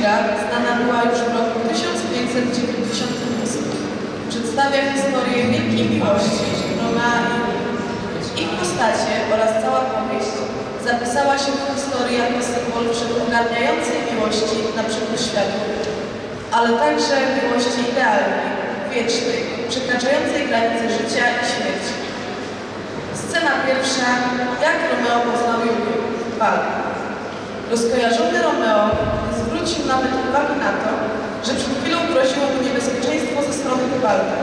Szekspira znana była już w roku 1598. Przedstawia historię wielkiej miłości Julii. Ich postacie oraz cała powieść zapisała się w historii jako symbol wszechogarniającej miłości na przekór światu, ale także miłości idealnej, wiecznej, przekraczającej granice życia i śmierci. Scena pierwsza. Jak Romeo poznał Julię? Rozkojarzony Romeo zwrócił nawet uwagi na to, że przed chwilą groziło mu niebezpieczeństwo ze strony Tybalta.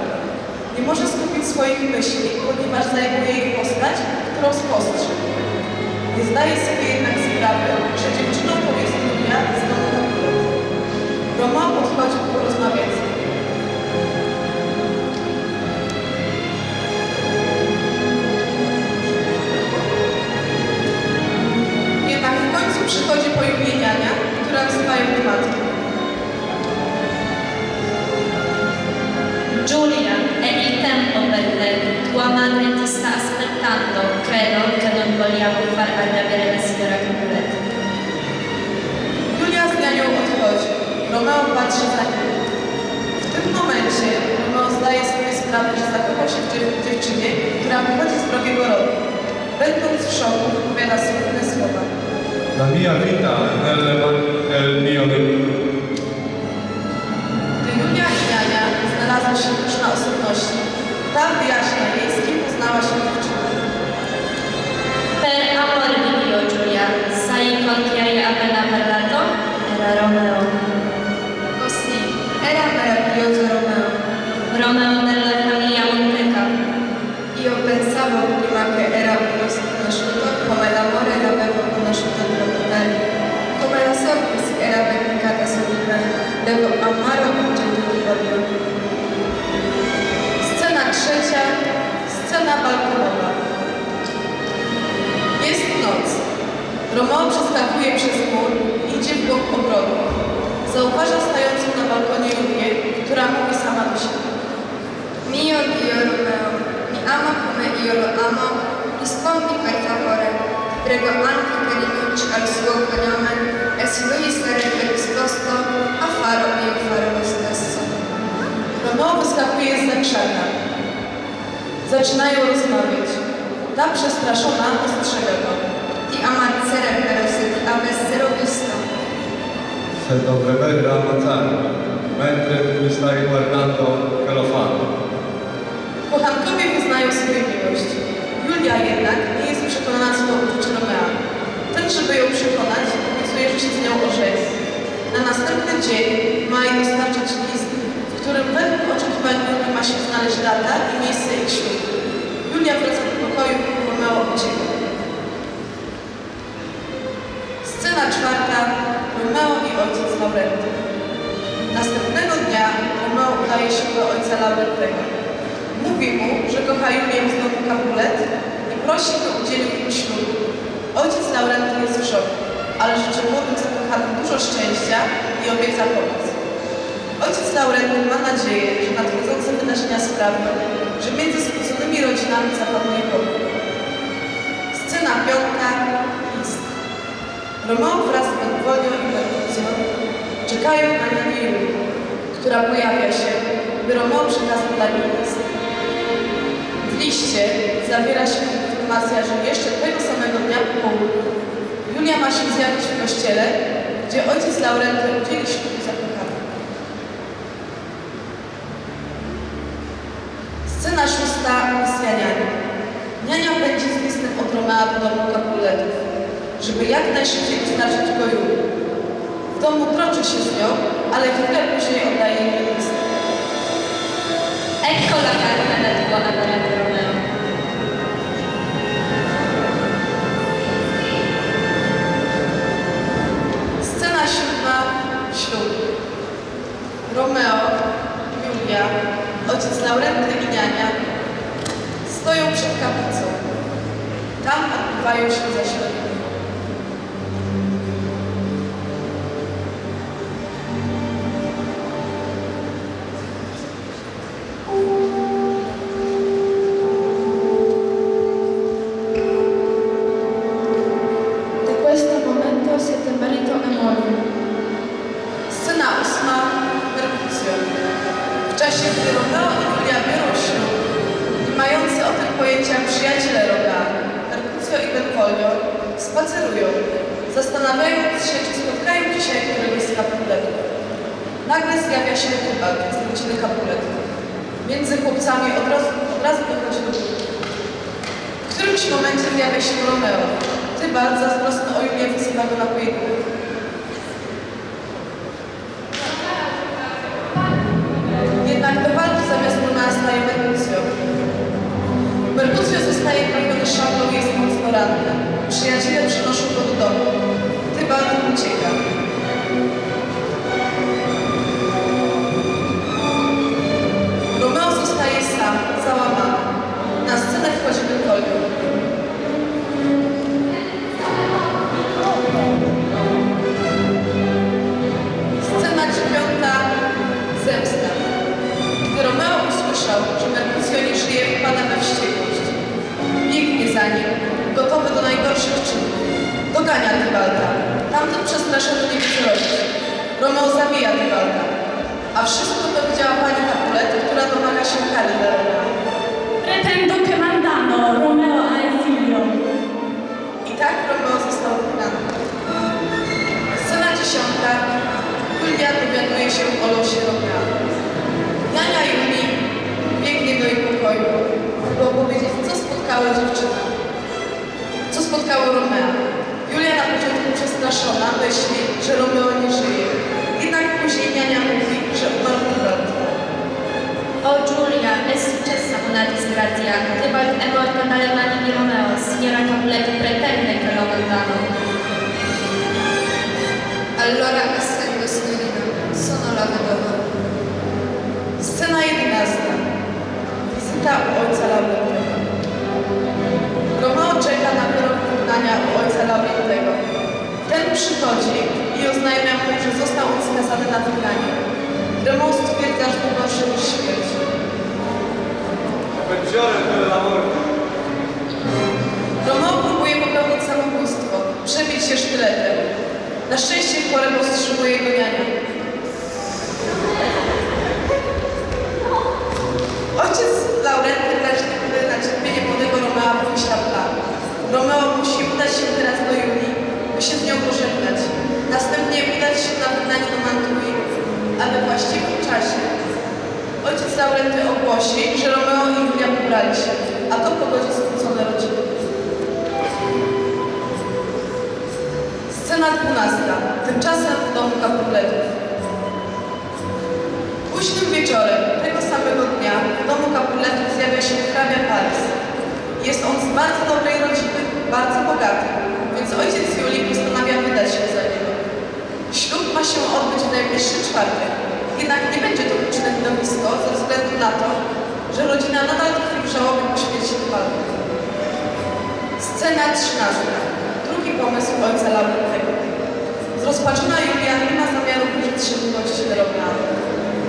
Nie może skupić swoich myśli, ponieważ zajmuje jej postać, którą spostrzegł. Nie zdaje sobie jednak sprawy, że dziewczyną to arrabbiare la signora Capulet. Julia z nianią odchodzi. Romeo patrzy za nim. W tym momencie Romeo zdaje sobie sprawę, że zakochał się w dziew- dziewczynie, która pochodzi z wrogiego rodu. Będąc w szoku, wypowiada smutne słowa. La mia vita nel, nel mio Rispondi per favore. Ti prego anche che rinunci al suo cognome e se lui sarebbe disposto a farlo, io farò lo stesso. Romeo wyskakuje z krzaka. Zaczynają rozmawiać. Ta przestraszona ostrzega go. Ti ammazzerebbero se ti avessero visto. Se dovrebbero ammazzarmi, mentre tu mi stai guardando che lo fanno. Kochankowie wyznają sobie miłość. Julia jednak nie jest przekonana co do uczucia Romea. Ten, żeby ją przekonać, obiecuje, że się z nią ożeni. Na następny dzień ma jej dostarczyć list, w którym według oczekiwań Julii ma się znaleźć data i miejsce ich ślubu. Julia wraca do pokoju, Romeo ucieka. Scena czwarta. Romeo i ojciec Laurenty. Następnego dnia Romeo udaje się do ojca Laurentego. Mówi mu, że kocha Julię z domu Capulet i prosi, by udzielił im ślubu. Ojciec Laurenty jest w szoku, ale życzy młodym zakochanym dużo szczęścia i obieca pomoc. Ojciec Laurenty ma nadzieję, że nadchodzące wydarzenia sprawią, że między skłóconymi rodzinami zapanuje pokój. Scena piąta. List. Romeo wraz z Benwolią i Merkucją czekają na Julię, która pojawia się, by Romeo przekazał dla niej list. Liście zawiera się informacja, że jeszcze tego samego dnia po południu Julia ma się zjawić w kościele, gdzie ojciec Laurenty udzieli ślubu zakochanym. Scena szósta. Misja niania. Niania będzie z listem od Romea do domu Capuletów, żeby jak najszybciej dostarczyć go Julii. W domu troczy się z nią, ale chwilę później oddaje jej list. Ecco la carta da tua violations zastanawiając się, czy spotkają dzisiaj któregoś z kapuletów. Nagle zjawia się Tybalt z rodziny kapuletów. Między chłopcami od razu, od razu dochodzi do góry. W którymś momencie zjawia się Romeo. Tybalt zazdrosny o Julię wzywa go na pojedynek. Jednak do walki zamiast Romea staje Mercutio. Mercutio zostaje trafiony szablą i jest mocno ranny. Przyjaciele przynoszą go do domu. Tybalt ucieka. Romeo zostaje sam, załamany. Na scenę wchodzi Bergoglio. Romeo. Pretendo che mandano Romeo a esilio. I tak Romeo został wygnany. Scena dziesiąta. Julia dowiaduje się o losie Romea. Jania Julii biegnie do jej pokoju, by opowiedzieć, co spotkało dziewczynę. Co spotkało Romea. Julia na początku przestraszona myśli, że Romeo Giulia, è successa una disgrazia. Tybalt è morto dalle mani di Romeo. Signora Capuleto pretende che lo mandano. Allora essendo signorina, sono la vedova. Scena jedenasta. Wizyta u ojca Laurentego. Romeo czeka na wyrok wygnania ojca Laurentego. Ten przychodzi i oznajmia mu, że został on skazany na wygnanie. Romeo stwierdza, że niż śmierć. Morte. Romeo próbuje popełnić samobójstwo, przebić się sztyletem. Na szczęście chore powstrzymuje dwunasta. Tymczasem w domu Capuletów. Późnym wieczorem tego samego dnia w domu Capuletów zjawia się hrabia Paris. Jest on z bardzo dobrej rodziny, bardzo bogaty, więc ojciec Julii postanawia wydać się za niego. Ślub ma się odbyć w najbliższy czwartek, jednak nie będzie to liczne widowisko ze względu na to, że rodzina nadal tkwi w żałobie po śmierci. Scena 13. Drugi pomysł ojca Laurentego. Zrozpaczona Julia nie ma zamiaru wyrzec się miłości do Romea.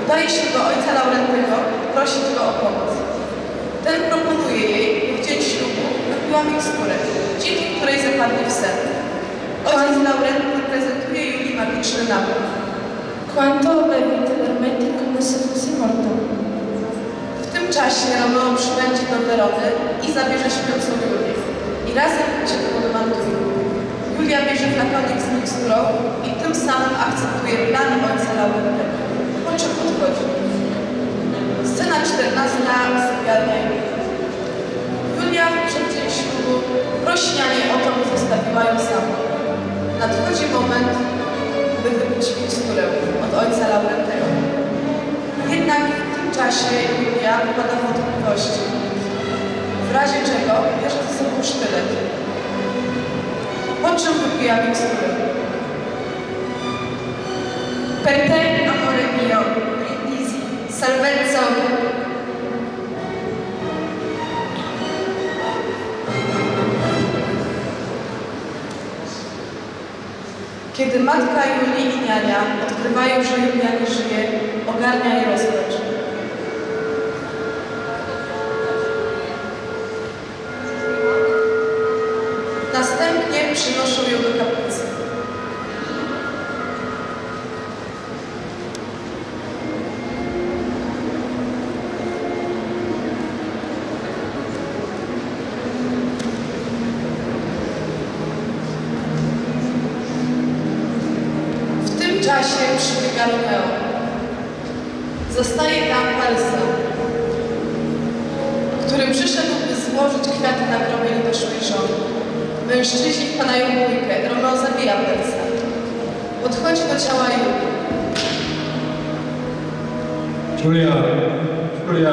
Udaje się do ojca Laurentego prosić go o pomoc. Ten proponuje jej, w dzień ślubu wypiła miksturę, dzięki której zapadnie w sen. Ojciec Laurenty prezentuje Julii magiczny napój. Quanto bevi tenermente come se morto. W tym czasie Romeo przybędzie do Werony i zabierze śpiącą Julię. I razem uciekną do Mantui. Julia bierze flakonik z miksturą i tym samym akceptuje plan ojca Laurentego. Po czym odchodzi. Scena 14. Sypialnia Julii. Julia w przeddzień ślubu prosi o to, by zostawiła ją samą. Nadchodzi moment, by wypić miksturę od ojca Laurentego. Jednak w tym czasie Julia wypada w wątpliwości. W razie czego bierze ze sobą sztylet. Po czym wypija miksturę. Per te, amore mio, brindisi, salvezza Kiedy matka Julii i niania odkrywają, że Julia nie żyje, ogarnia je rozpacz. Przynoszą ją do kaplicy. czasie przybiega Romeo. Zostaje tam Elsa, który przyszedł, by złożyć kwiaty na grobie niedoszłej żony. Mężczyźni wpadają w bójkę. Romeo zabija Persa. Podchodzi do ciała Julii. Julia, Julia,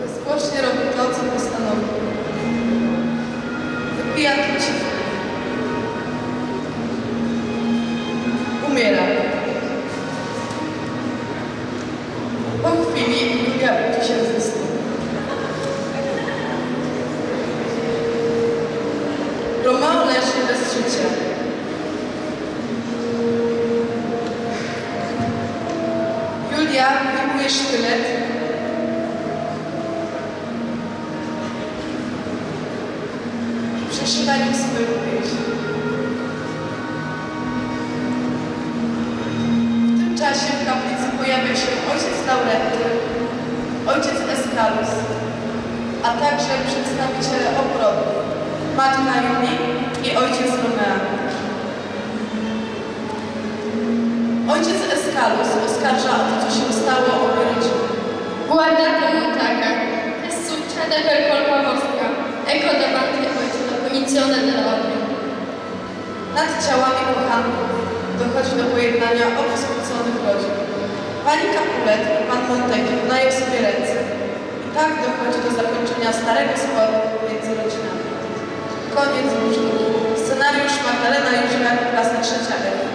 Bezgłośnie robi to, co postanowił. Wypija trucizny. Umiera. Po chwili Julia budzi się ze snu. Romeo leży bez życia. Julia wyjmuje sztylet przeszywa nim swoją. W tym czasie w kaplicy pojawia się ojciec Laurenty, ojciec Eskalus, a także przedstawiciele obrodu, matka Julii i ojciec Romea. Ojciec Eskalus oskarża o to, co się stało obie rodziny. Guardate Montaga, che succede per colpa vostra, ecco davanti a voi la punizione dell'odio. Nad ciałami kochanków dochodzi do pojednania obu skłóconych rodzin. Pani Capulet i pan Monteki udają sobie ręce. I tak dochodzi do zakończenia starego sporu między rodzinami. Koniec sztuki. Scenariusz Magdalena Jóźwiak, klasa trzecia.